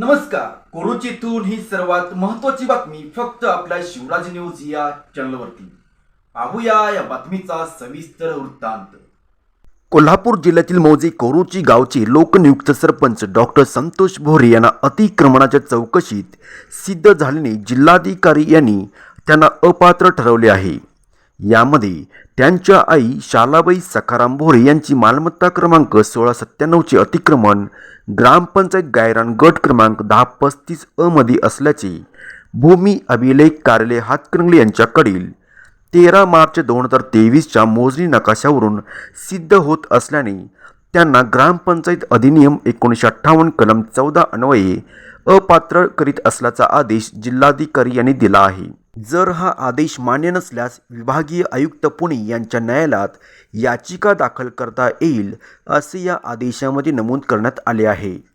नमस्कार. कोरोचीतून ही सर्वात महत्वाची बातमी फक्त आपल्या शिवराज न्यूज या चॅनलवरती. पाहूया या बातमीचा सविस्तर वृत्तांत. कोल्हापूर जिल्ह्यातील मौजे कोरुची गावचे लोकनियुक्त सरपंच डॉक्टर संतोष भोरे यांना अतिक्रमणाच्या चौकशीत सिद्ध झाल्याने जिल्हाधिकारी यांनी त्यांना अपात्र ठरवले आहे. यामध्ये त्यांच्या आई शालाबाई सखाराम भोरे यांची मालमत्ता क्रमांक सोळा सत्त्याण्णवचे अतिक्रमण ग्रामपंचायत गायरान गट क्रमांक दहा पस्तीस अ मध्ये असल्याचे भूमी अभिलेख कार्यालय हातकणंगले यांच्याकडील तेरा मार्च दोन हजार तेवीसच्या मोजणी नकाशावरून सिद्ध होत असल्याने त्यांना ग्रामपंचायत अधिनियम एकोणीसशे अठ्ठावन्न कलम चौदा अन्वये अपात्र करीत असल्याचा आदेश जिल्हाधिकारी यांनी दिला आहे. जर हा आदेश मान्य नसल्यास विभागीय आयुक्त पुणे यांच्या न्यायालयात याचिका दाखल करता येईल असे या आदेशामध्ये नमूद करण्यात आले आहे.